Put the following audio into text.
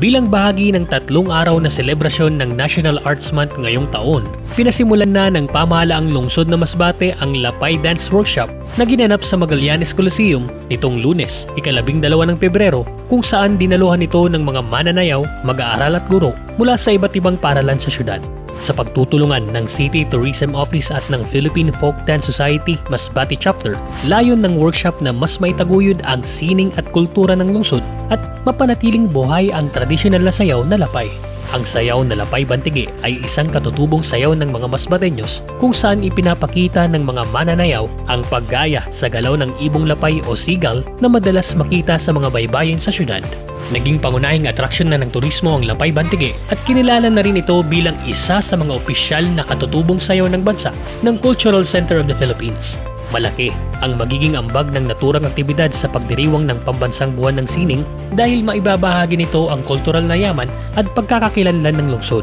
Bilang bahagi ng tatlong araw na selebrasyon ng National Arts Month ngayong taon, pinasimulan na ng pamahalaang lungsod na Masbate ang Lapay Dance Workshop na ginanap sa Magallanes Coliseum nitong lunes, ikalabing dalawa ng Pebrero, kung saan dinaluhan ito ng mga mananayaw, mag-aaral at guro mula sa iba't ibang paralan sa syudad. Sa pagtutulungan ng City Tourism Office at ng Philippine Folk Dance Society Masbate Chapter, layon ng workshop na mas maitaguyod ang sining at kultura ng lungsod at mapanatiling buhay ang tradisyonal na sayaw na lapay. Ang sayaw na Lapay Bantige ay isang katutubong sayaw ng mga Masbateños kung saan ipinapakita ng mga mananayaw ang paggaya sa galaw ng ibong lapay o sigal na madalas makita sa mga baybayin sa syudad. Naging pangunahing atraksyon na ng turismo ang Lapay Bantige at kinilala na rin ito bilang isa sa mga opisyal na katutubong sayaw ng bansa ng Cultural Center of the Philippines. Malaki ang magiging ambag ng naturang aktibidad sa pagdiriwang ng pambansang buwan ng sining dahil maibabahagi nito ang kultural na yaman at pagkakakilanlan ng lungsod.